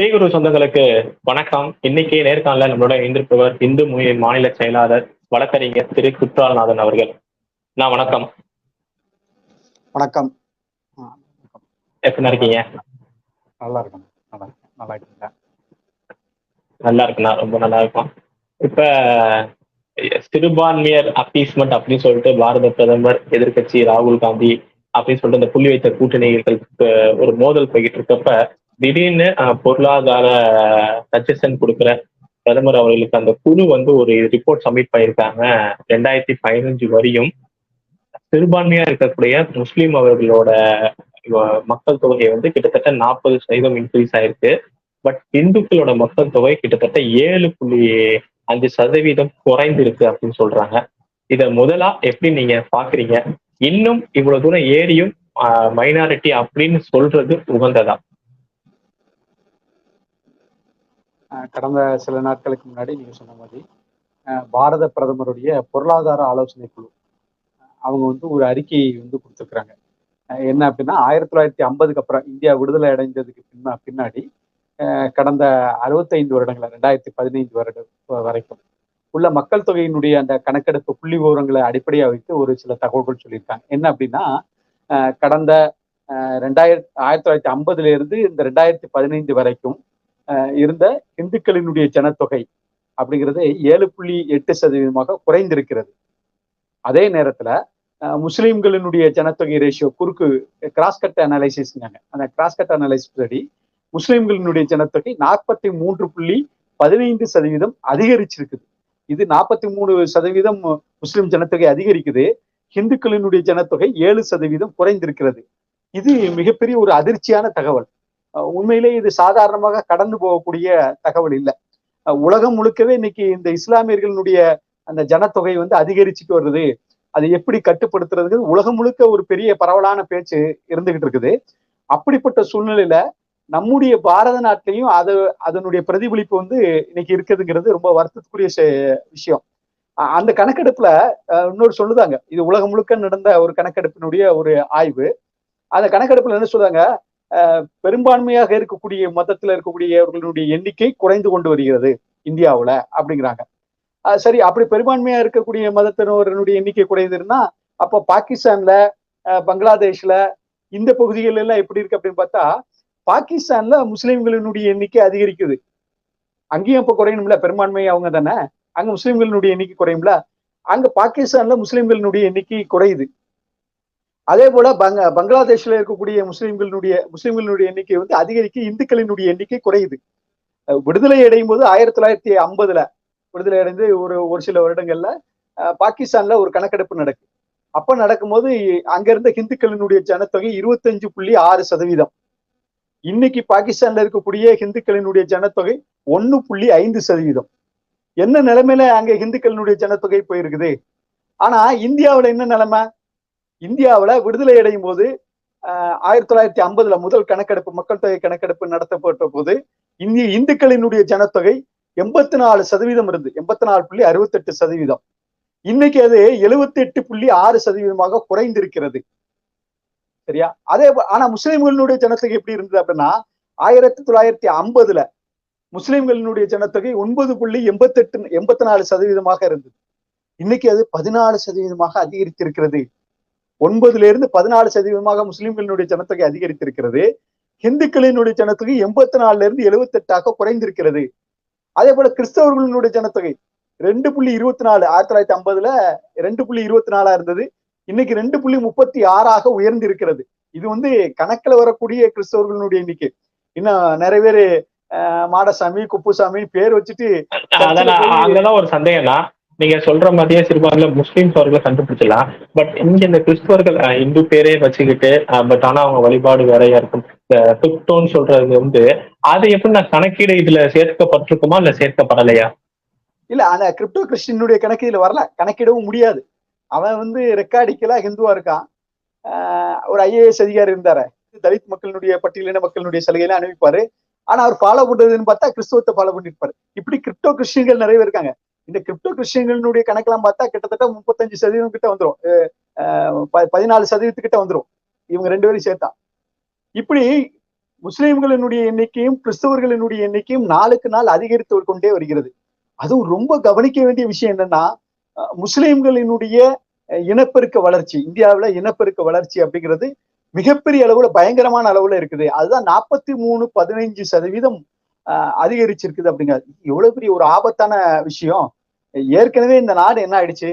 ஸ்ரீகுரு சொந்தங்களுக்கு வணக்கம். இன்னைக்கு நேர்காணல நம்மளோட இந்திருப்பவர் இந்து முயல் மாநில செயலாளர் வழக்கறிஞர் திரு குற்றாலநாதன் அவர்கள். நான் வணக்கம். வணக்கம். எப்படி இருக்கீங்க? நல்லா இருக்கேன். நல்லா இருக்கீங்களா? நல்லா இருக்குண்ணா ரொம்ப நல்லா இருக்கும். இப்ப சிறுபான்மையர் அப்பீஸ்மெண்ட் அப்படின்னு சொல்லிட்டு பாரத பிரதமர் எதிர்க்கட்சி ராகுல் காந்தி அப்படின்னு சொல்லிட்டு இந்த புள்ளி வைத்த கூட்டணிகளுக்கு ஒரு மோதல் போய்கிட்டு இருக்கப்ப திடீர்னு பொருளாதார சஜஷன் கொடுக்குற பிரதமர் அவர்களுக்கு அந்த குழு வந்து ஒரு ரிப்போர்ட் சப்மிட் பண்ணியிருக்காங்க. ரெண்டாயிரத்தி பதினஞ்சு வரையும் சிறுபான்மையா இருக்கக்கூடிய முஸ்லீம் அவர்களோட மக்கள் தொகை வந்து கிட்டத்தட்ட நாற்பது சதவீதம் இன்க்ரீஸ் ஆயிருக்கு. பட் இந்துக்களோட மக்கள் தொகை கிட்டத்தட்ட ஏழு புள்ளி அஞ்சு சதவீதம் குறைந்திருக்கு அப்படின்னு சொல்றாங்க. இதை முதலா எப்படி நீங்க பாக்குறீங்க? இன்னும் இவ்வளவு தூரம் ஏறியும் மைனாரிட்டி அப்படின்னு சொல்றது உகந்ததா? கடந்த சில நாட்களுக்கு முன்னாடி நீங்க சொன்ன மாதிரி பாரத பிரதமருடைய பொருளாதார ஆலோசனை குழு அவங்க வந்து ஒரு அறிக்கையை வந்து கொடுத்துருக்குறாங்க. என்ன அப்படின்னா ஆயிரத்தி தொள்ளாயிரத்தி ஐம்பதுக்கு அப்புறம் இந்தியா விடுதலை அடைந்ததுக்கு பின்னா பின்னாடி கடந்த அறுபத்தைந்து வருடங்கள் ரெண்டாயிரத்தி பதினைந்து வருடம் வரைக்கும் உள்ள மக்கள் தொகையினுடைய அந்த கணக்கெடுப்பு புள்ளி விவரங்களை அடிப்படையாக வைத்து ஒரு சில தகவல்கள் சொல்லியிருக்காங்க. என்ன அப்படின்னா கடந்த ரெண்டாயிரத்தி ஆயிரத்தி தொள்ளாயிரத்தி ஐம்பதுல இருந்து இந்த ரெண்டாயிரத்தி பதினைந்து வரைக்கும் இருந்த இந்துக்களினுடைய ஜனத்தொகை அப்படிங்கிறது ஏழு புள்ளி எட்டு சதவீதமாக குறைந்திருக்கிறது. அதே நேரத்துல முஸ்லீம்களினுடைய ஜனத்தொகை ரேஷியோ குறுக்கு கிராஸ் கட் அந்த கிராஸ்கட் அனாலிசிஸ் படி முஸ்லீம்களினுடைய ஜனத்தொகை நாற்பத்தி மூன்று புள்ளி பதினைந்து சதவீதம் அதிகரிச்சிருக்குது. இது நாற்பத்தி மூணு சதவீதம் முஸ்லிம் ஜனத்தொகை அதிகரிக்குது. இந்துக்களினுடைய ஜனத்தொகை ஏழு சதவீதம் குறைந்திருக்கிறது. இது மிகப்பெரிய ஒரு அதிர்ச்சியான தகவல். உண்மையிலே இது சாதாரணமாக கடந்து போகக்கூடிய தகவல் இல்லை. உலகம் முழுக்கவே இன்னைக்கு இந்த இஸ்லாமியர்களுடைய அந்த ஜனத்தொகை வந்து அதிகரிச்சுட்டு வருது. அதை எப்படி கட்டுப்படுத்துறது உலகம் முழுக்க ஒரு பெரிய பரவலான பேச்சு இருந்துகிட்டு இருக்குது. அப்படிப்பட்ட சூழ்நிலையில நம்முடைய பாரத நாட்டிலையும் அது அதனுடைய பிரதிபலிப்பு வந்து இன்னைக்கு இருக்குதுங்கிறது ரொம்ப வருத்தத்துக்குரிய விஷயம். அந்த கணக்கெடுப்புல அஹ், இன்னொரு சொல்லுதாங்க. இது உலகம் முழுக்க நடந்த ஒரு கணக்கெடுப்பினுடைய ஒரு ஆய்வு. அந்த கணக்கெடுப்புல என்ன சொல்றாங்க? பெரும்பான்மையாக இருக்கக்கூடிய மதத்துல இருக்கக்கூடியவர்களுடைய எண்ணிக்கை குறைந்து கொண்டு வருகிறது இந்தியாவுல அப்படிங்கிறாங்க. அஹ், சரி அப்படி பெரும்பான்மையா இருக்கக்கூடிய மதத்தினருடைய எண்ணிக்கை குறையுதுன்னா அப்போ பாகிஸ்தான்ல அஹ், பங்களாதேஷ்ல இந்த பகுதிகள் எல்லாம் எப்படி இருக்கு அப்படின்னு பார்த்தா பாகிஸ்தான்ல முஸ்லிம்களினுடைய எண்ணிக்கை அதிகரிக்குது. அங்கேயும் இப்ப குறையணும்ல பெரும்பான்மை அவங்க தானே. அங்க முஸ்லிம்களினுடைய எண்ணிக்கை குறையும்ல. அங்க பாகிஸ்தான்ல முஸ்லிம்களினுடைய எண்ணிக்கை குறையுது. அதே போல பங்க பங்களாதேஷ்ல இருக்கக்கூடிய முஸ்லிம்களினுடைய முஸ்லிம்களினுடைய எண்ணிக்கை வந்து அதிகரிக்க இந்துக்களினுடைய எண்ணிக்கை குறையுது. விடுதலை அடையும் போது ஆயிரத்தி தொள்ளாயிரத்தி ஐம்பதுல விடுதலை அடைந்து ஒரு ஒரு சில வருடங்கள்ல அஹ் பாகிஸ்தான்ல ஒரு கணக்கெடுப்பு நடக்கு. அப்ப நடக்கும்போது அங்க இருந்த ஹிந்துக்களினுடைய ஜனத்தொகை இருபத்தஞ்சு புள்ளி ஆறு சதவீதம். இன்னைக்கு பாகிஸ்தான்ல இருக்கக்கூடிய ஹிந்துக்களினுடைய ஜனத்தொகை ஒன்னு புள்ளி ஐந்து சதவீதம். என்ன நிலைமையில அங்க ஹிந்துக்களினுடைய ஜனத்தொகை போயிருக்குது? ஆனா இந்தியாவுல என்ன நிலைமை? இந்தியாவுல விடுதலை அடையும் போது ஆஹ் ஆயிரத்தி தொள்ளாயிரத்தி ஐம்பதுல முதல் கணக்கெடுப்பு மக்கள் தொகை கணக்கெடுப்பு நடத்தப்பட்ட போது இந்திய இந்துக்களினுடைய ஜனத்தொகை எண்பத்தி நாலு சதவீதம் இருந்து எண்பத்தி நாலு புள்ளி அறுபத்தெட்டு சதவீதம். இன்னைக்கு அது எழுபத்தி எட்டு புள்ளி ஆறு சதவீதமாக குறைந்திருக்கிறது. சரியா? அதே ஆனா முஸ்லிம்களினுடைய ஜனத்தொகை எப்படி இருந்தது அப்படின்னா ஆயிரத்தி தொள்ளாயிரத்தி ஐம்பதுல முஸ்லிம்களினுடைய ஜனத்தொகை ஒன்பது புள்ளி எண்பத்தெட்டு எண்பத்தி நாலு சதவீதமாக இருந்தது. இன்னைக்கு அது பதினாலு சதவீதமாக அதிகரித்திருக்கிறது. ஒன்பதுல இருந்து பதினாலு சதவீதமாக முஸ்லிம்களினுடைய ஜனத்தொகை அதிகரித்திருக்கிறது. இந்துக்களினுடைய ஜனத்தொகை எண்பத்தி நாலுல இருந்து எழுபத்தி எட்டாக குறைந்திருக்கிறது. அதே போல கிறிஸ்தவர்களினுடைய ஜனத்தொகை ரெண்டு புள்ளி இருபத்தி நாலு ஆயிரத்தி தொள்ளாயிரத்தி ஐம்பதுல ரெண்டு புள்ளி இருபத்தி நாலா இருந்தது. இன்னைக்கு ரெண்டு புள்ளி முப்பத்தி ஆறாக உயர்ந்து இருக்கிறது இது வந்து கணக்குல வரக்கூடிய கிறிஸ்தவர்களுடைய எண்ணிக்கை. இன்னும் நிறைய பேரு மாடசாமி குப்புசாமி பேர் வச்சுட்டு அங்கதான் ஒரு சந்தேகம்னா நீங்க சொல்ற மாதிரியே சிறுபான்மையில முஸ்லீம்ஸ் அவர்களை கண்டுபிடிச்சலாம் பட் இங்க இந்த கிறிஸ்துவர்கள் இந்து பேரே வச்சுக்கிட்டு பட் ஆனா அவங்க வழிபாடு வேறையா இருக்கும். கிரிப்டோன்னு சொல்றது வந்து அது எப்படி நான் கணக்கீடு இதுல சேர்க்கப்பட்டிருக்குமா இல்ல சேர்க்கப்படலையா? இல்ல ஆனா கிரிப்டோ கிறிஸ்டினுடைய கணக்கு இதுல வரல. கணக்கிடவும் முடியாது. அவன் வந்து ரெக்கார்டிக்கலா ஹிந்துவா இருக்கான். ஆஹ் ஒரு ஐஏஎஸ் அதிகாரி இருந்தாரு. தலித் மக்களினுடைய பட்டியலின மக்களினுடைய சலுகையெல்லாம் அனுப்பிப்பாரு ஆனா அவர் ஃபாலோ பண்றதுன்னு பார்த்தா கிறிஸ்துவத்தை ஃபாலோ பண்ணிருப்பாரு. இப்படி கிரிப்டோ கிறிஸ்டின்கள் நிறைய பேர் இருக்காங்க. இந்த கிரிப்டோ கிறிஸ்டியன்களுடைய கணக்கெல்லாம் பார்த்தா கிட்டத்தட்ட முப்பத்தஞ்சு சதவீதம் கிட்ட வந்துடும் பதினாலு சதவீதத்துக்கிட்ட வந்துரும். இவங்க ரெண்டு பேரும் சேர்த்தா. இப்படி முஸ்லிம்களினுடைய எண்ணிக்கையும் கிறிஸ்தவர்களினுடைய எண்ணிக்கையும் நாளுக்கு நாள் அதிகரித்து கொண்டே வருகிறது. அதுவும் ரொம்ப கவனிக்க வேண்டிய விஷயம் என்னன்னா முஸ்லிம்களினுடைய இனப்பெருக்க வளர்ச்சி இந்தியாவுல இனப்பெருக்க வளர்ச்சி அப்படிங்கிறது மிகப்பெரிய அளவுல பயங்கரமான அளவுல இருக்குது. அதுதான் நாற்பத்தி மூணு பதினைஞ்சு சதவீதம் அதிகரிச்சிருக்குது அப்படிங்கிறது எவ்வளவு பெரிய ஒரு ஆபத்தான விஷயம். ஏற்கனவே இந்த நாடு என்ன ஆயிடுச்சு?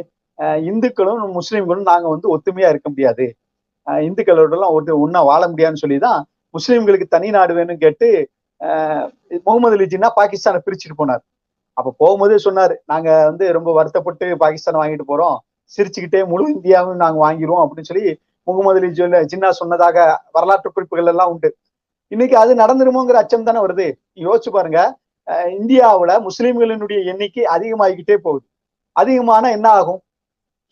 இந்துக்களும் முஸ்லீம்களும் நாங்க வந்து ஒத்துமையா இருக்க முடியாது. இந்துக்களோடலாம் ஒரு ஒன்னா வாழ முடியாதுன்னு சொல்லிதான் முஸ்லீம்களுக்கு தனி நாடு வேணும்னு கேட்டு முகமது அலி ஜின்னா பாகிஸ்தானை பிரிச்சுட்டு போனார். அப்ப போகும்போதே சொன்னாரு நாங்க வந்து ரொம்ப வருத்தப்பட்டு பாகிஸ்தான் வாங்கிட்டு போறோம். சிரிச்சுக்கிட்டே முழு இந்தியாவும் நாங்க வாங்கிடுவோம் அப்படின்னு சொல்லி முகமது அலி ஜின்னா சொன்னதாக வரலாற்று குறிப்புகள் எல்லாம் உண்டு. இன்னைக்கு அது நடந்துருமோங்கிற அச்சம் தானே வருது. யோசிச்சு பாருங்க. அஹ் இந்தியாவுல முஸ்லிம்களினுடைய எண்ணிக்கை அதிகமாகிக்கிட்டே போகுது. அதிகமான என்ன ஆகும்?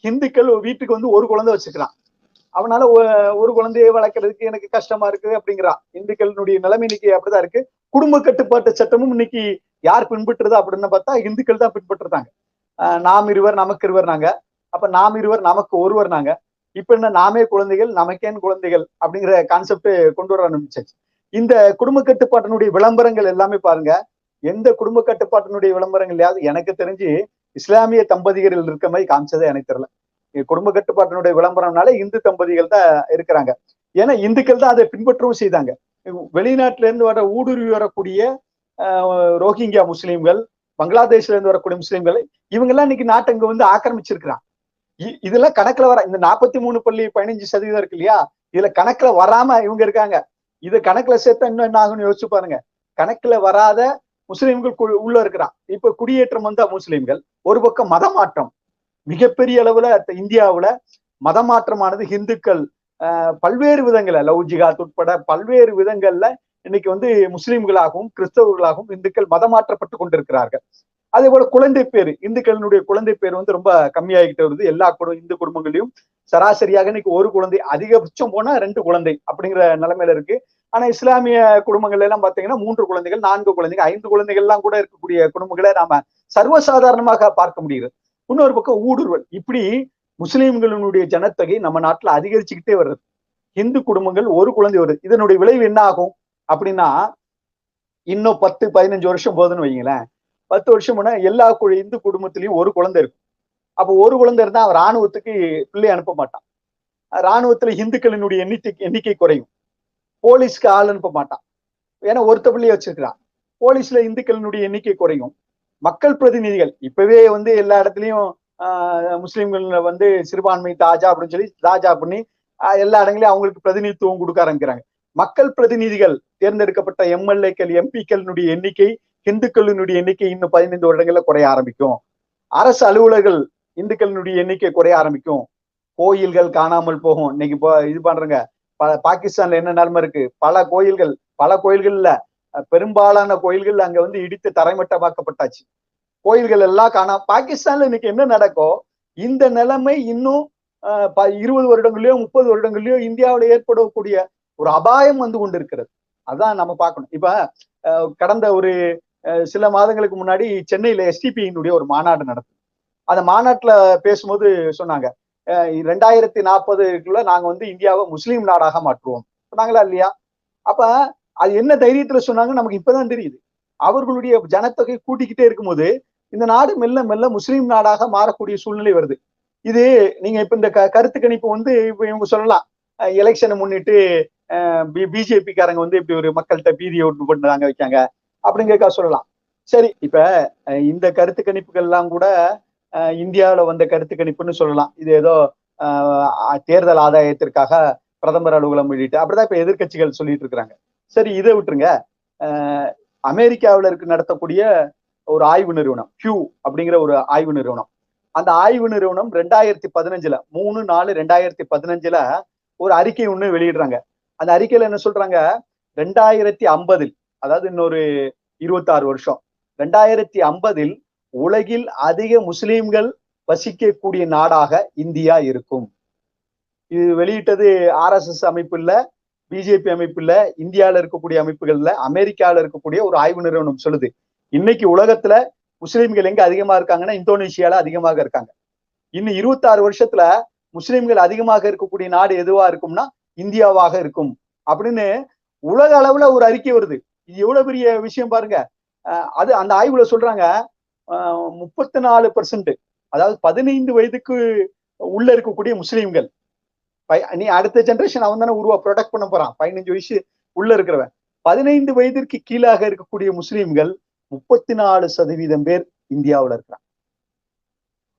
இந்துக்கள் வீட்டுக்கு வந்து ஒரு குழந்தை வச்சுக்கிறான். அவனால ஒ- ஒரு குழந்தையை வளர்க்கறதுக்கு எனக்கு கஷ்டமா இருக்கு அப்படிங்கிறான். இந்துக்களினுடைய நிலைமை இன்னைக்கு அப்படிதான் இருக்கு. குடும்ப கட்டுப்பாட்டு சட்டமும் இன்னைக்கு யார் பின்பற்றுறது அப்படின்னு பார்த்தா இந்துக்கள் தான் பின்பற்றுறாங்க. நாம் இருவர் நமக்கு இருவர் நாங்க. அப்ப நாம் இருவர் நமக்கு ஒருவர் நாங்க. இப்ப என்ன நாமே குழந்தைகள் நமக்கேன் குழந்தைகள் அப்படிங்கிற கான்செப்ட் கொண்டு வர ஆரம்பிச்சாச்சு. இந்த குடும்ப கட்டுப்பாட்டினுடைய விளம்பரங்கள் எல்லாமே பாருங்க. எந்த குடும்ப கட்டுப்பாட்டினுடைய விளம்பரங்கள்லயாவது எனக்கு தெரிஞ்சு இஸ்லாமிய தம்பதிகள் இருக்க மாதிரி காமிச்சதே எனக்கு தெரியல. குடும்ப கட்டுப்பாட்டினுடைய விளம்பரம்னால இந்து தம்பதிகள் தான் இருக்கிறாங்க. ஏன்னா இந்துக்கள் தான் அதை பின்பற்றவும் செய்தாங்க. வெளிநாட்டுல இருந்து வர ஊடுருவி வரக்கூடிய ஆஹ், ரோஹிங்கியா முஸ்லீம்கள் பங்களாதேஷ்ல இருந்து வரக்கூடிய முஸ்லீம்கள் இவங்க எல்லாம் இன்னைக்கு நாட்டை இங்க வந்து ஆக்கிரமிச்சிருக்கிறான் இ- இதெல்லாம் கணக்குல வர இந்த நாற்பத்தி மூணு பள்ளி பதினஞ்சு சதவீதம் இருக்கு இல்லையா? இதுல கணக்குல வராம இவங்க இருக்காங்க. இது கணக்குல சேர்த்தா இன்னும் என்ன ஆகும்னு யோசிச்சு பாருங்க. கணக்குல வராத முஸ்லிம்கள் உள்ள இருக்கிறான். இப்ப குடியேற்றம் வந்தா முஸ்லீம்கள். ஒரு பக்கம் மதமாற்றம். மிகப்பெரிய அளவுல இந்தியாவுல மதமாற்றமானது இந்துக்கள் ஆஹ், பல்வேறு விதங்கள்ல லவ் ஜிகாத் உட்பட பல்வேறு விதங்கள்ல இன்னைக்கு வந்து முஸ்லிம்களாகவும் கிறிஸ்தவர்களாகவும் இந்துக்கள் மதமாற்றப்பட்டு கொண்டிருக்கிறார்கள். அதே போல குழந்தை பேர். இந்துக்களினுடைய குழந்தை பேர் வந்து ரொம்ப கம்மியாகிட்டு வருது. எல்லா குடும்ப இந்து குடும்பங்களையும் சராசரியாக இன்னைக்கு ஒரு குழந்தை அதிகபட்சம் போனா ரெண்டு குழந்தை அப்படிங்கிற நிலைமையில இருக்கு. ஆனா இஸ்லாமிய குடும்பங்கள் எல்லாம் பாத்தீங்கன்னா மூன்று குழந்தைகள் நான்கு குழந்தைகள் ஐந்து குழந்தைகள் எல்லாம் கூட இருக்கக்கூடிய குடும்பங்களை நாம சர்வசாதாரணமாக பார்க்க முடியுது. இன்னொரு பக்கம் ஊடுருவல். இப்படி முஸ்லீம்களினுடைய ஜனத்தொகை நம்ம நாட்டுல அதிகரிச்சுக்கிட்டே வருது. இந்து குடும்பங்கள் ஒரு குழந்தை வருது. இதனுடைய விளைவு என்ன ஆகும்? அப்படின்னா இன்னும் பத்து பதினஞ்சு வருஷம் போகுதுன்னு வைங்களேன் பத்து வருஷம் எல்லா இந்து குடும்பத்திலயும் ஒரு குழந்தை இருக்கும். அப்போ ஒரு குழந்தை இருந்தா அவன் ராணுவத்துக்கு பிள்ளை அனுப்ப மாட்டான். ராணுவத்துல இந்துக்களினுடைய எண்ணிக்கை எண்ணிக்கை குறையும். போலீஸ்க்கு ஆள் அனுப்ப மாட்டான். ஏன்னா ஒருத்த பிள்ளைய வச்சிருக்கிறான். போலீஸ்ல இந்துக்களினுடைய எண்ணிக்கை குறையும். மக்கள் பிரதிநிதிகள் இப்பவே வந்து எல்லா இடத்துலயும் ஆஹ், வந்து சிறுபான்மை தாஜா அப்படின்னு சொல்லி தாஜா பண்ணி ஆஹ், எல்லா இடங்களையும் அவங்களுக்கு பிரதிநிதித்துவம் கொடுக்க ஆரம்பிக்கிறாங்க. மக்கள் பிரதிநிதிகள் தேர்ந்தெடுக்கப்பட்ட எம்எல்ஏக்கள் எம்பிக்களினுடைய எண்ணிக்கை இந்துக்களினுடைய எண்ணிக்கை இன்னும் பதினைந்து வருடங்கள்ல குறைய ஆரம்பிக்கும். அரசு அலுவலர்கள் இந்துக்களினுடைய எண்ணிக்கை குறைய ஆரம்பிக்கும். கோயில்கள் காணாமல் போகும். இன்னைக்கு இப்போ இது பண்றங்க பாகிஸ்தான்ல என்ன நிலைமை இருக்கு? பல கோயில்கள் பல கோயில்கள்ல பெரும்பாலான கோயில்கள் அங்க வந்து இடித்து தரைமட்டமாக்கப்பட்டாச்சு. கோயில்கள் எல்லாம் காணா பாகிஸ்தான்ல இன்னைக்கு என்ன நடக்கும் இந்த நிலைமை இன்னும் ப- இருபது வருடங்களையோ முப்பது வருடங்களையோ இந்தியாவுல ஏற்படக்கூடிய ஒரு அபாயம் வந்து கொண்டிருக்கிறது. அதான் நம்ம பார்க்கணும். இப்ப அஹ், கடந்த ஒரு சில மாதங்களுக்கு முன்னாடி சென்னையில எஸ்டிபியினுடைய ஒரு மாநாடு நடந்தது. அந்த மாநாட்டுல பேசும்போது சொன்னாங்க ரெண்டாயிரத்தி நாற்பதுக்குள்ள நாங்க வந்து இந்தியாவை முஸ்லீம் நாடாக மாற்றுவோம். சொன்னாங்களா இல்லையா? அப்ப அது என்ன தைரியத்துல சொன்னாங்க நமக்கு இப்பதான் தெரியுது. அவர்களுடைய ஜனத்தொகை கூட்டிக்கிட்டே இருக்கும்போது இந்த நாடு மெல்ல மெல்ல முஸ்லீம் நாடாக மாறக்கூடிய சூழ்நிலை வருது. இது நீங்க இப்ப இந்த க- கருத்து கணிப்பு வந்து இப்ப இவங்க சொல்லலாம். எலெக்ஷனை முன்னிட்டு பிஜேபி பிஜேபிக்காரங்க வந்து இப்படி ஒரு மக்கள்கிட்ட பீதியை உண்டு பண்றாங்க வைக்காங்க அப்படிங்கிறக்கா சொல்லலாம். சரி இப்ப இந்த கருத்து கணிப்புகள் எல்லாம் கூட இந்தியாவில் வந்த கருத்து கணிப்புன்னு சொல்லலாம். இது ஏதோ தேர்தல் ஆதாயத்திற்காக பிரதமர் அலுவலகம் வெளியிட்டு அப்படிதான் இப்ப எதிர்க்கட்சிகள் சொல்லிட்டு இருக்கிறாங்க. சரி இதை விட்டுருங்க. அமெரிக்காவில் இருக்கு நடத்தக்கூடிய ஒரு ஆய்வு நிறுவனம் ஹியூ அப்படிங்கிற ஒரு ஆய்வு நிறுவனம். அந்த ஆய்வு நிறுவனம் ரெண்டாயிரத்தி பதினஞ்சுல மூணு நாலு ரெண்டாயிரத்தி பதினஞ்சுல ஒரு அறிக்கை ஒண்ணு வெளியிடுறாங்க. அந்த அறிக்கையில என்ன சொல்றாங்க? ரெண்டாயிரத்தி ஐம்பதில் அதாவது இன்னொரு இருபத்தாறு வருஷம். ரெண்டாயிரத்தி ஐம்பதில் உலகில் அதிக முஸ்லீம்கள் வசிக்கக்கூடிய நாடாக இந்தியா இருக்கும். இது வெளியிட்டது ஆர்எஸ்எஸ் அமைப்பு இல்ல பிஜேபி அமைப்பு இல்ல இருக்கக்கூடிய அமைப்புகள்ல அமெரிக்கால இருக்கக்கூடிய ஒரு ஆய்வு நிறுவனம் சொல்லுது. இன்னைக்கு உலகத்துல முஸ்லீம்கள் எங்க அதிகமா இருக்காங்கன்னா இந்தோனேஷியால அதிகமாக இருக்காங்க. இன்னும் இருபத்தாறு வருஷத்துல முஸ்லிம்கள் அதிகமாக இருக்கக்கூடிய நாடு எதுவா இருக்கும்னா இந்தியாவாக இருக்கும். அப்படின்னு உலக அளவுல ஒரு அறிக்கை வருது. இது எவ்வளவு பெரிய விஷயம் பாருங்க. அஹ் அது அந்த ஆய்வுல சொல்றாங்க முப்பத்தி நாலு பெர்சன்ட் அதாவது பதினைந்து வயதுக்கு உள்ள இருக்கக்கூடிய முஸ்லீம்கள். நீ அடுத்த ஜெனரேஷன் அவன் தானே உருவா ப்ரொடக்ட் பண்ண போறான். பதினஞ்சு வயசு உள்ள இருக்கிறவன். பதினைந்து வயதிற்கு கீழாக இருக்கக்கூடிய முஸ்லீம்கள் முப்பத்தி நாலு சதவீதம் பேர் இந்தியாவுல இருக்கிறான்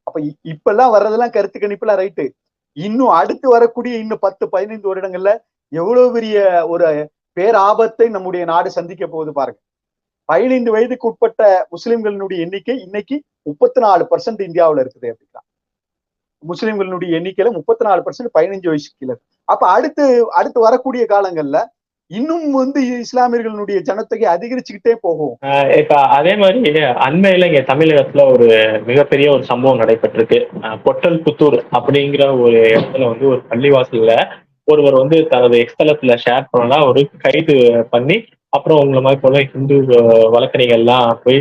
அப்ப இ- இப்பெல்லாம் வர்றதெல்லாம் கருத்து கணிப்புலாம் ரைட்டு. இன்னும் அடுத்து வரக்கூடிய இன்னும் பத்து பதினைந்து வருடங்கள்ல எவ்வளவு பெரிய ஒரு பேராபத்தை நம்முடைய நாடு சந்திக்க போகுது பாருங்க. பதினைந்து வயதுக்கு உட்பட்ட முஸ்லிம்களினுடைய எண்ணிக்கை இன்னைக்கு முப்பத்தி நாலு பர்சன்ட் இந்தியாவுல இருக்குது அப்படின்னா. முஸ்லிம்களினுடைய எண்ணிக்கையில முப்பத்தி நாலு பர்சன்ட் பதினஞ்சு வயசு கீழே அப்ப அடுத்து அடுத்து வரக்கூடிய காலங்கள்ல இன்னும் வந்து இஸ்லாமியர்களுடைய ஜனத்தொகை அதிகரிச்சுக்கிட்டே போகும். இப்ப அதே மாதிரி அண்மையில இங்க தமிழகத்துல ஒரு மிகப்பெரிய ஒரு சம்பவம் நடைபெற்றிருக்கு. பொட்டல் புத்தூர் அப்படிங்கிற ஒரு இடத்துல வந்து ஒரு பள்ளிவாசல்ல ஒருவர் வந்து தனது எக்ஸ்தலத்துல ஷேர் பண்ணலாம். ஒரு கைது பண்ணி அப்புறம் உங்களை மாதிரி போல ஹிந்து வழக்கறிஞர்கள்லாம் போய்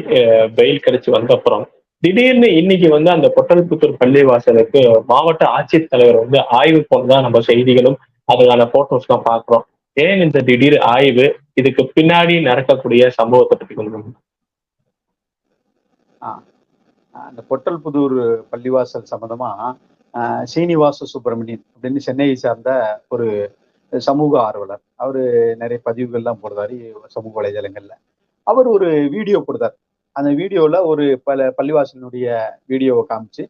பெயில் கிடைச்சி வந்த அப்புறம் திடீர்னு இன்னைக்கு வந்து அந்த பொட்டல்புத்தூர் பள்ளிவாசலுக்கு மாவட்ட ஆட்சித்தலைவர் வந்து ஆய்வு போனதா நம்ம செய்திகளும் அதுக்கான போட்டோஸ் தான் பாக்குறோம் ஏன் இந்த திடீர் ஆய்வு? இதுக்கு பின்னாடி நடக்கக்கூடிய சம்பவத்தை பத்தி கொஞ்சம் அந்த பொட்டல்புதூர் பள்ளிவாசல் சம்பந்தமா ஆஹ் சீனிவாச சுப்பிரமணியன் அப்படின்னு சென்னையை சார்ந்த ஒரு சமூக ஆர்வலர். அவரு நிறைய பதிவுகள்லாம் போடுறாரு சமூக வலைதளங்கள்ல. அவர் ஒரு வீடியோ கொடுத்தார் அந்த வீடியோல ஒரு பல பள்ளிவாசலினுடைய வீடியோவை காமிச்சு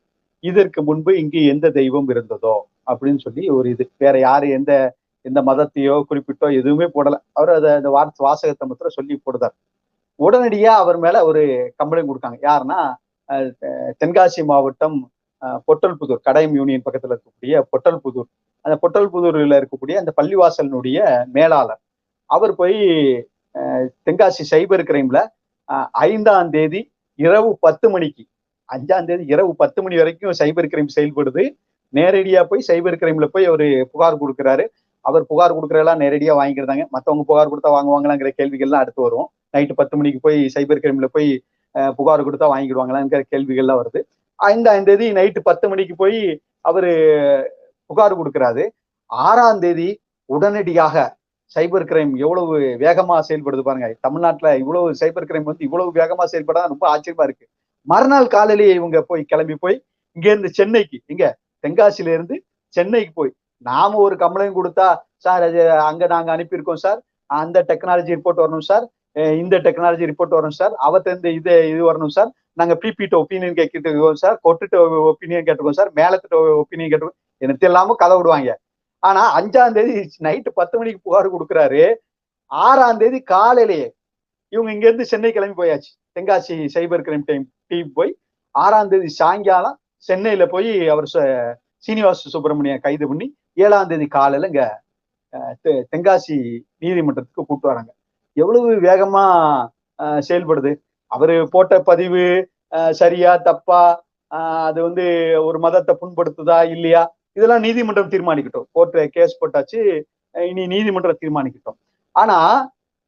இதற்கு முன்பு இங்கு எந்த தெய்வம் இருந்ததோ? அப்படின்னு சொல்லி ஒரு இது. வேற யாரு எந்த எந்த மதத்தையோ குறிப்பிட்டோ எதுவுமே போடல. அவர் அதை அந்த வார்த்தை வாசகத்தை மாத்திரம் சொல்லி போடுறார் உடனடியா அவர் மேல ஒரு கம்ப்ளைண்ட் கொடுக்காங்க. யாருன்னா தென்காசி மாவட்டம் பொட்டல்புதூர் கடையம் யூனியன் பக்கத்துல இருக்கக்கூடிய பொட்டல்புதூர். அந்த பொட்டல்புதூர்ல இருக்கக்கூடிய அந்த பள்ளிவாசலினுடைய மேலாளர். அவர் போய் தென்காசி சைபர் கிரைம்ல அஹ், ஐந்தாம் தேதி இரவு பத்து மணிக்கு அஞ்சாம் தேதி இரவு பத்து மணி வரைக்கும் சைபர் கிரைம் செயல்படுது. நேரடியா போய் சைபர் கிரைம்ல போய் அவர் புகார் கொடுக்குறாரு. அவர் புகார் கொடுக்குறதெல்லாம் நேரடியா வாங்கிக்கிறாங்க. மத்தவங்க புகார் கொடுத்தா வாங்குவாங்களாங்கிற கேள்விகள்லாம் அடுத்து வரும். நைட்டு பத்து மணிக்கு போய் சைபர் கிரைம்ல போய் புகார் கொடுத்தா வாங்கிடுவாங்களாங்கிற கேள்விகள்லாம் வருது. ஐந்தாம் தேதி நைட்டு பத்து மணிக்கு போய் அவரு புகார் கொடுக்கிறாரு. ஆறாம் தேதி உடனடியாக சைபர் கிரைம் எவ்வளவு வேகமா செயல்படுது பாருங்க. தமிழ்நாட்டுல இவ்வளவு சைபர் கிரைம் வந்து இவ்வளவு வேகமா செயல்பட ரொம்ப ஆச்சரியமா இருக்கு. மறுநாள் காலையிலேயே இவங்க போய் கிளம்பி போய் இங்க இருந்து சென்னைக்கு இங்க தென்காசியில இருந்து சென்னைக்கு போய் நாம ஒரு கம்ப்ளைண்ட் கொடுத்தா சார் அது அங்க நாங்க அனுப்பியிருக்கோம் சார். அந்த டெக்னாலஜி ரிப்போர்ட் வரணும் சார். இந்த டெக்னாலஜி ரிப்போர்ட் வரணும் சார். அவர்கிட்ட இருந்து இது இது வரணும் சார். நாங்க பிபிட்ட ஒப்பீனியன் கேட்கிட்டு இருக்கோம் சார் கொட்டுட்ட ஒப்பீனியன் கேட்டிருக்கோம் சார் மேலத்திட்ட ஒப்பீனியன் கேட்டிருக்கோம். எனக்கு இல்லாம கதை விடுவாங்க. ஆனா அஞ்சாம் தேதி நைட்டு பத்து மணிக்கு புகார் கொடுக்குறாரு. ஆறாம் தேதி காலையிலேயே இவங்க இங்க இருந்து சென்னை கிளம்பி போயாச்சு. Tenkasi cyber crime time team போய் ஆறாம் தேதி சாயங்காலம் சென்னையில போய் அவர் ச- சீனிவாச சுப்பிரமணியம் கைது பண்ணி ஏழாம் தேதி காலையில இங்க தெ- தென்காசி நீதிமன்றத்துக்கு கூப்பிட்டு வராங்க. எவ்வளவு வேகமா செயல்படுது? அவரு போட்ட பதிவு சரியா தப்பா அது வந்து ஒரு மதத்தை புண்படுத்துதா இல்லையா? இதெல்லாம் நீதிமன்றம் தீர்மானிக்கட்டும். கோர்ட்டு கேஸ் போட்டாச்சு இனி நீதிமன்றம் தீர்மானிக்கட்டும். ஆனா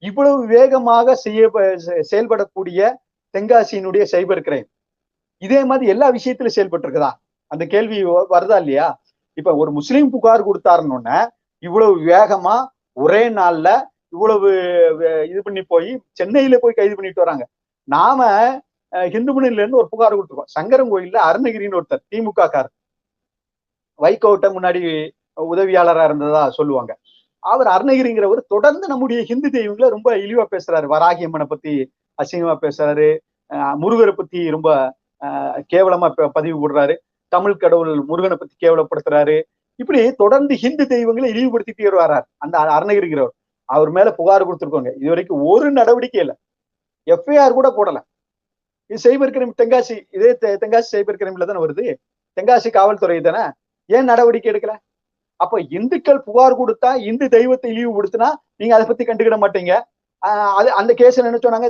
இவ்வளவு வேகமாக செய்ய செ- செயல்படக்கூடிய தென்காசியினுடைய சைபர் கிரைம் இதே மாதிரி எல்லா விஷயத்திலும் செயல்பட்டு இருக்குதா அந்த கேள்வி வ- வருதா இல்லையா? இப்ப ஒரு முஸ்லீம் புகார் கொடுத்தாருன்னு இவ்வளவு வேகமா ஒரே நாள்ல இவ்வளவு இது பண்ணி போய் சென்னையில போய் கைது பண்ணிட்டு வராங்க. நாம அஹ், ஹிந்து இருந்து ஒரு புகார் கொடுத்துருக்கோம். சங்கரன் கோயில்ல அருணகிரின்னு ஒருத்தர் திமுக கார் வைகோட்ட முன்னாடி உதவியாளரா இருந்ததா சொல்லுவாங்க. அவர் அருணகிரிங்கிறவர் தொடர்ந்து நம்முடைய ஹிந்து தெய்வங்களை ரொம்ப இழிவா பேசுறாரு. வராகி அம்மனை பத்தி அசிங்கமா பேசுறாரு. முருகரை பத்தி ரொம்ப கேவலமா பதிவு போடுறாரு. தமிழ் கடவுள் முருகனை பத்தி கேவலப்படுத்துறாரு. இப்படி தொடர்ந்து ஹிந்து தெய்வங்களை இழிவுபடுத்திட்டே வர்றார் அந்த அருணகிரிங்கிறவர். அவர் மேல புகார் கொடுத்துருக்கோங்க. இது வரைக்கும் ஒரு நடவடிக்கை இல்லை. எஃப்ஐஆர் கூட போடல. இது சைபர் கிரைம் தென்காசி இதே தென்காசி சைபர் கிரைம்ல தானே வருது. தென்காசி காவல்துறை தானே ஏன் நடவடிக்கை எடுக்கல? அப்ப இந்துக்கள் புகார் கொடுத்தா இந்து தெய்வத்தை இழிவுபடுத்தினா நீங்க அதை பத்தி கண்டுக்கிட மாட்டீங்க. அது அந்த கேஸ் என்ன சொன்னாங்க?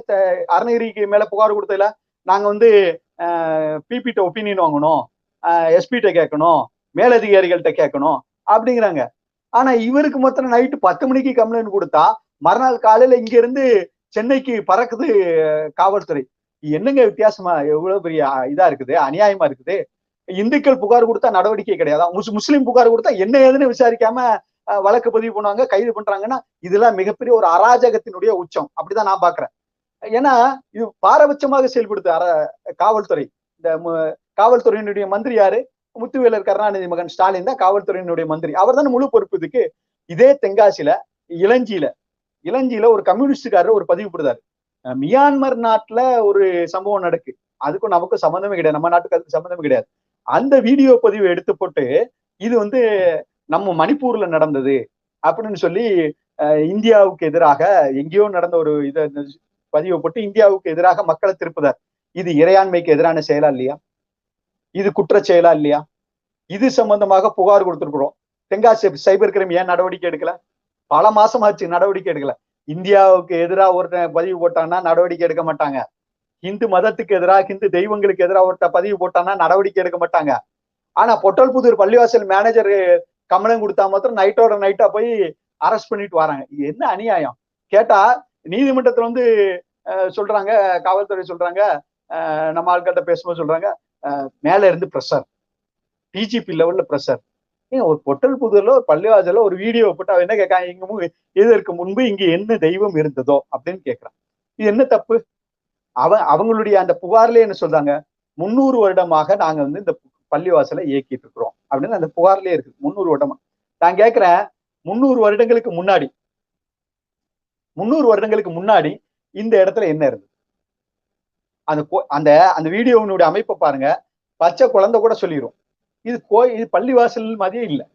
அருணகிரிக்கு மேல புகார் கொடுத்ததுல நாங்க வந்து பிபிட்ட ஒப்பீனியன் வாங்கணும். எஸ்பிட்ட கேட்கணும். மேலதிகாரிகள்கிட்ட கேட்கணும். அப்படிங்கிறாங்க. ஆனா இவருக்கு மொத்தம் நைட்டு பத்து மணிக்கு கம்ப்ளைண்ட் கொடுத்தா மறுநாள் காலையில இங்க இருந்து சென்னைக்கு பறக்குது காவல்துறை. என்னங்க வித்தியாசமா? எவ்வளவு பெரிய இதா இருக்குது? அநியாயமா இருக்குது? இந்துக்கள் புகார் கொடுத்தா நடவடிக்கை கிடையாது? முஸ் முஸ்லீம் புகார் கொடுத்தா என்ன ஏதுன்னு விசாரிக்காம வழக்கு பதிவு பண்ணுவாங்க கைது பண்றாங்கன்னா இதெல்லாம் மிகப்பெரிய ஒரு அராஜகத்தினுடைய உச்சம். அப்படிதான் நான் பாக்குறேன். ஏன்னா இது பாரபட்சமாக செயல்படுது அர காவல்துறை. இந்த காவல்துறையினுடைய மந்திரி யாரு? முத்துவேலர் கருணாநிதி மகன் ஸ்டாலின் தான் காவல்துறையினுடைய மந்திரி. அவர் தானே முழு பொறுப்பு இதுக்கு. இதே தென்காசியில இளஞ்சியில இளஞ்சியில ஒரு கம்யூனிஸ்டுக்காரர் ஒரு பதிவு போடுறாரு. மியான்மர் நாட்டுல ஒரு சம்பவம் நடக்கு. அதுக்கும் நமக்கும் சம்மந்தமே கிடையாது. நம்ம நாட்டுக்கு அதுக்கு சம்மந்தமே கிடையாது. அந்த வீடியோ பதிவு எடுத்து போட்டு இது வந்து நம்ம மணிப்பூர்ல நடந்தது அப்படின்னு சொல்லி இந்தியாவுக்கு எதிராக எங்கேயோ நடந்த ஒரு இதை பதிவை போட்டு இந்தியாவுக்கு எதிராக மக்களை திருப்புதார் இது இறையாண்மைக்கு எதிரான செயலா இல்லையா? இது குற்ற செயலா இல்லையா? இது சம்பந்தமாக புகார் கொடுத்திருக்கிறோம். தென்காசி சைபர் கிரைம் ஏன் நடவடிக்கை எடுக்கல? பல மாசம் ஆச்சு நடவடிக்கை எடுக்கல. இந்தியாவுக்கு எதிராக ஒருத்தன் பதிவு போட்டான்னா நடவடிக்கை எடுக்க மாட்டாங்க. இந்து மதத்துக்கு எதிராக இந்து தெய்வங்களுக்கு எதிராக ஒருத்தன் பதிவு போட்டான்னா நடவடிக்கை எடுக்க மாட்டாங்க. ஆனா பொட்டல்புதூர் பள்ளிவாசல் மேனேஜர் கமலம் கொடுத்தா மாத்திரம் நைட்டோட நைட்டா போய் அரெஸ்ட் பண்ணிட்டு வராங்க. என்ன அநியாயம்? கேட்டா நீதிமன்றத்துல வந்து சொல்றாங்க காவல்துறை சொல்றாங்க நம்ம ஆட்கிட்ட பேசும்போது சொல்றாங்க அஹ், மேல இருந்து ப்ரெஷர் டிஜிபி லெவல்ல ப்ரெஷர் ஏங்க ஒரு பொட்டல் புதூர்ல ஒரு பள்ளிவாசல்ல ஒரு வீடியோ போட்டு அவன் என்ன கேட்கான் இங்க இதற்கு முன்பு இங்க என்ன தெய்வம் இருந்ததோ? அப்படின்னு கேட்கிறான். இது என்ன தப்பு? அவன் அவங்களுடைய அந்த புகார்ல என்ன சொல்றாங்க? முன்னூறு வருடமாக நாங்க வந்து இந்த பள்ளிவாசலை இயக்கிட்டு இருக்கிறோம். அப்படின்னு அந்த புகார்லயே இருக்கு முன்னூறு வருடமா. நான் கேட்கிறேன் முன்னூறு வருடங்களுக்கு முன்னாடி முன்னூறு வருடங்களுக்கு முன்னாடி இந்த இடத்துல என்ன இருந்தது? அந்த அந்த அந்த வீடியோவினுடைய அமைப்பை பாருங்க. பச்சை குழந்தை கூட சொல்லிடும் இது கோ இது பள்ளிவாசல் மாதிரியே இல்லை.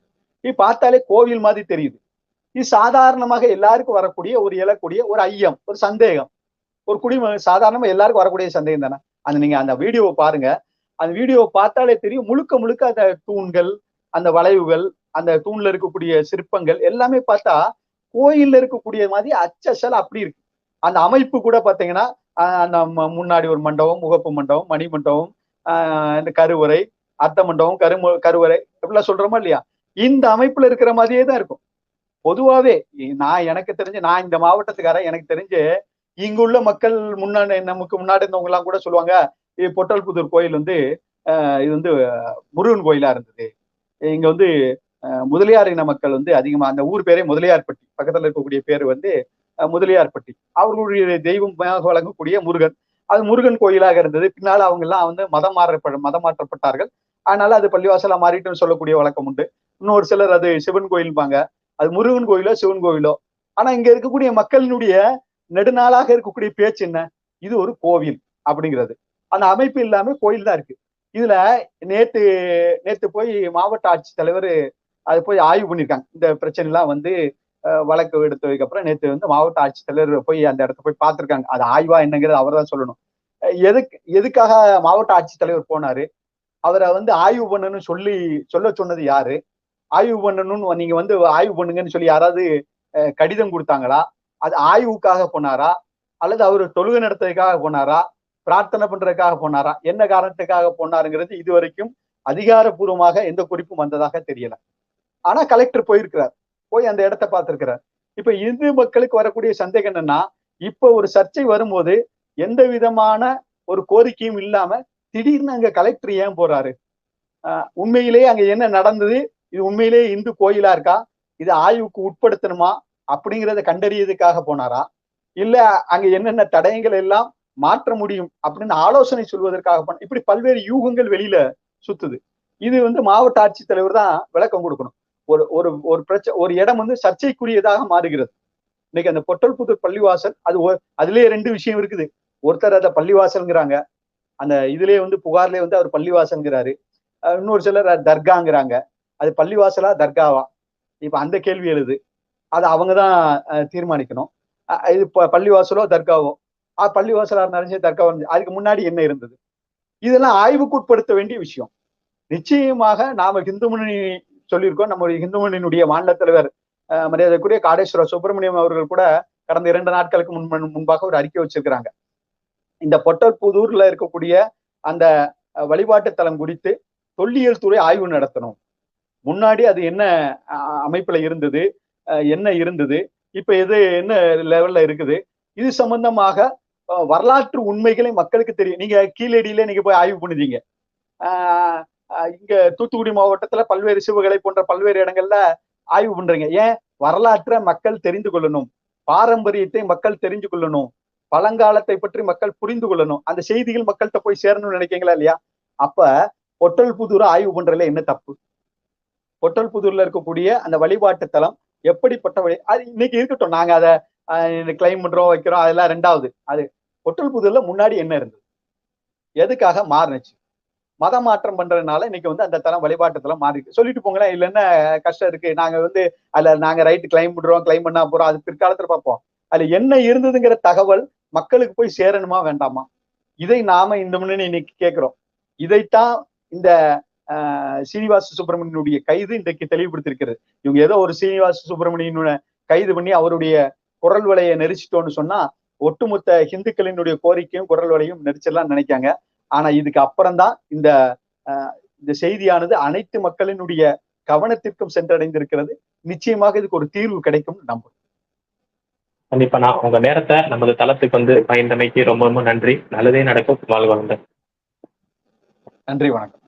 இது பார்த்தாலே கோவில் மாதிரி தெரியுது. இது சாதாரணமாக எல்லாருக்கும் வரக்கூடிய ஒரு எழக்கூடிய ஒரு ஐயம் ஒரு சந்தேகம். ஒரு குடிம சாதாரணமா எல்லாருக்கும் வரக்கூடிய சந்தேகம் தானே? அந்த நீங்க அந்த வீடியோவை பாருங்க. அந்த வீடியோவை பார்த்தாலே தெரியும். முழுக்க முழுக்க அந்த தூண்கள் அந்த வளைவுகள் அந்த தூண்ல இருக்கக்கூடிய சிற்பங்கள் எல்லாமே பார்த்தா கோயில்ல இருக்கக்கூடிய மாதிரி அச்சசல் அப்படி இருக்கு. அந்த அமைப்பு கூட பாத்தீங்கன்னா ஆஹ் அந்த முன்னாடி ஒரு மண்டபம் முகப்பு மண்டபம் மணி மண்டபம் ஆஹ் இந்த கருவறை அர்த்த மண்டபம் கரு கருவறை இப்படிலாம் சொல்றோமா இல்லையா? இந்த அமைப்புல இருக்கிற மாதிரியே தான் இருக்கும். பொதுவாவே நான் எனக்கு தெரிஞ்சு நான் இந்த மாவட்டத்துக்காரன் எனக்கு தெரிஞ்சு இங்குள்ள மக்கள் முன்னாடி நமக்கு முன்னாடி இருந்தவங்க எல்லாம் கூட சொல்லுவாங்க பொட்டல் பொட்டல்புதூர் கோயில் வந்து ஆஹ் இது வந்து முருகன் கோயிலா இருந்தது. இங்க வந்து முதலியார் இன மக்கள் வந்து அதிகமா அந்த ஊர் பேரே முதலியார்பட்டி. பக்கத்துல இருக்கக்கூடிய பேர் வந்து முதலியார்பட்டி. அவர்களுடைய தெய்வமாக வழங்கக்கூடிய முருகன். அது முருகன் கோயிலாக இருந்தது. பின்னால் அவங்க எல்லாம் வந்து மதம் மாற மதம் மாற்றப்பட்டார்கள். அதனால அது பள்ளிவாசலா மாறிட்டுன்னு சொல்லக்கூடிய வழக்கம் உண்டு. இன்னொரு சிலர் அது சிவன் கோயில்பாங்க அது முருகன் கோயிலோ சிவன் கோயிலோ. ஆனா இங்க இருக்கக்கூடிய மக்களினுடைய நெடுநாளாக இருக்கக்கூடிய பேச்சு என்ன? இது ஒரு கோவில் அப்படிங்கிறது. அந்த அமைப்பு இல்லாம கோயில் தான் இருக்கு. இதுல நேத்து நேத்து போய் மாவட்ட ஆட்சித்தலைவர் அது போய் ஆய்வு பண்ணியிருக்காங்க இந்த பிரச்சனை எல்லாம் வந்து வழக்கு எடுத்ததுக்கு அப்புறம் நேத்து வந்து மாவட்ட ஆட்சித்தலைவர் போய் அந்த இடத்த போய் பார்த்திருக்காங்க. அது ஆய்வா என்னங்கிறது அவர் தான் சொல்லணும். எதுக்கு எதுக்காக மாவட்ட ஆட்சித்தலைவர் போனாரு? அவரை வந்து ஆய்வு பண்ணணும்னு சொல்லி சொல்ல சொன்னது யாரு? ஆய்வு பண்ணணும்னு நீங்க வந்து ஆய்வு பண்ணுங்கன்னு சொல்லி யாராவது கடிதம் கொடுத்தாங்களா? அது ஆய்வுக்காக போனாரா? அல்லது அவர் தொழுகை நடத்துறதுக்காக போனாரா? பிரார்த்தனை பண்றதுக்காக போனாரா? என்ன காரணத்துக்காக போனாருங்கிறது இது வரைக்கும் அதிகாரப்பூர்வமாக எந்த குறிப்பும் வந்ததாக தெரியல. ஆனா கலெக்டர் போயிருக்கிறார். போய் அந்த இடத்த பார்த்திருக்கிறார். இப்ப இந்து மக்களுக்கு வரக்கூடிய சந்தேகம் என்னன்னா இப்ப ஒரு சர்ச்சை வரும்போது எந்த விதமான ஒரு கோரிக்கையும் இல்லாம திடீர்னு அங்க கலெக்டர் ஏன் போறாரு? ஆஹ் உண்மையிலேயே அங்க என்ன நடந்தது? இது உண்மையிலேயே இந்து கோயிலா இருக்கா? இது ஆய்வுக்கு உட்படுத்தணுமா? அப்படிங்கிறத கண்டறியதுக்காக போனாரா? இல்ல அங்க என்னென்ன தடயங்கள் எல்லாம் மாற்ற முடியும் அப்படின்னு ஆலோசனை சொல்வதற்காக போன இப்படி பல்வேறு யூகங்கள் வெளியில சுத்துது. இது வந்து மாவட்ட ஆட்சித்தலைவர் தான் விளக்கம் கொடுக்கணும். ஒரு ஒரு ஒரு பிரச்சனை ஒரு இடம் வந்து சர்ச்சைக்குரியதாக மாறுகிறது. இன்னைக்கு அந்த பொட்டல்புத்தூர் பள்ளிவாசல் அது ஒ- அதுலயே ரெண்டு விஷயம் இருக்குது. ஒருத்தர் அதை பள்ளிவாசல்ங்கிறாங்க அந்த இதுலயே வந்து புகார்லயே வந்து அவர் பள்ளிவாசல்ங்கிறாரு. இன்னொரு சிலர் தர்காங்கிறாங்க. அது பள்ளிவாசலா தர்காவா? இப்ப அந்த கேள்வி எழுது. அது அவங்க தான் தீர்மானிக்கணும். இது ப- பள்ளிவாசலோ தர்காவோ? அஹ் பள்ளிவாசலா இருந்தாலும் சரி தர்காவா இருந்தாலும் அதுக்கு முன்னாடி என்ன இருந்தது? இதெல்லாம் ஆய்வுக்குட்படுத்த வேண்டிய விஷயம். நிச்சயமாக நாம இந்து முன்னணி சொல்லியிருக்கோம். நம்முடைய இந்து முன்னணியினுடைய மாநில தலைவர் அஹ், மரியாதைக்குரிய காடேஸ்வர சுப்பிரமணியம் அவர்கள் கூட கடந்த இரண்டு நாட்களுக்கு முன் முன்பாக ஒரு அறிக்கை வச்சிருக்கிறாங்க. இந்த பொட்டல்புதூர்ல இருக்கக்கூடிய அந்த வழிபாட்டு தலம் குறித்து தொல்லியல் துறை ஆய்வு நடத்தணும். முன்னாடி அது என்ன அமைப்புல இருந்தது என்ன இருந்தது இப்ப எது என்ன லெவல்ல இருக்குது இது சம்பந்தமாக வரலாற்று உண்மைகளை மக்களுக்கு தெரியும் நீங்க கீழடியில நீங்க போய் ஆய்வு பண்ணுதீங்க ஆஹ் இங்க தூத்துக்குடி மாவட்டத்துல பல்வேறு சிவகலை போன்ற பல்வேறு இடங்கள்ல ஆய்வு பண்றீங்க. ஏன்? வரலாற்றை மக்கள் தெரிந்து கொள்ளணும். பாரம்பரியத்தை மக்கள் தெரிஞ்சு கொள்ளணும். பழங்காலத்தை பற்றி மக்கள் புரிந்து கொள்ளணும். அந்த செய்திகள் மக்கள்கிட்ட போய் சேரணும்னு நினைக்கீங்களா இல்லையா? அப்ப பொட்டல் புதூரை ஆய்வு பண்றதுல என்ன தப்பு? பொட்டல் புதூர்ல இருக்கக்கூடிய அந்த வழிபாட்டு தலம் எப்படிப்பட்ட வழி? அது இன்னைக்கு இருக்கட்டும். நாங்க அதை கிளைம் பண்றோம் வைக்கிறோம் அதெல்லாம் ரெண்டாவது. அது ஒட்டல் புதூர்ல முன்னாடி என்ன இருந்தது? எதுக்காக மாறுனுச்சு? மத மாற்றம் பண்றதுனால இன்னைக்கு வந்து அந்த தளம் வழிபாட்டு தலம் மாறி சொல்லிட்டு போங்களேன் இல்லைன்னா கஷ்டம் இருக்கு. நாங்க வந்து அதுல நாங்க ரைட் கிளைம் பண்றோம் கிளைம் பண்ணா போறோம். அது பிற்காலத்துல பார்ப்போம். அதுல என்ன இருந்ததுங்கிற தகவல் மக்களுக்கு போய் சேரணுமா வேண்டாமா? இதை நாம இந்த முன்னணி இன்னைக்கு கேட்கிறோம். இதைத்தான் இந்த ஆஹ், சீனிவாச சுப்பிரமணியனுடைய கைது இன்றைக்கு தெளிவுபடுத்திருக்கிறது இவங்க ஏதோ ஒரு சீனிவாச சுப்பிரமணியனை கைது பண்ணி அவருடைய குரல் வலையை நெரிச்சிட்டோம்னு சொன்னா ஒட்டுமொத்த இந்துக்களினுடைய கோரிக்கையும் குரல் வலையும் நெரிச்சிடலாம் நினைக்காங்க. ஆனா இதுக்கு அப்புறம்தான் இந்த ஆஹ், இந்த செய்தியானது அனைத்து மக்களினுடைய கவனத்திற்கும் சென்றடைந்திருக்கிறது. நிச்சயமாக இதுக்கு ஒரு தீர்வு கிடைக்கும் நம்புறோம். கண்டிப்பா நான் உங்க நேரத்தை நமது தளத்துக்கு வந்து பயந்தமைக்கு ரொம்ப ரொம்ப நன்றி. நல்லதே நடக்கும். வாழ்க வளமுடன். நன்றி வணக்கம்.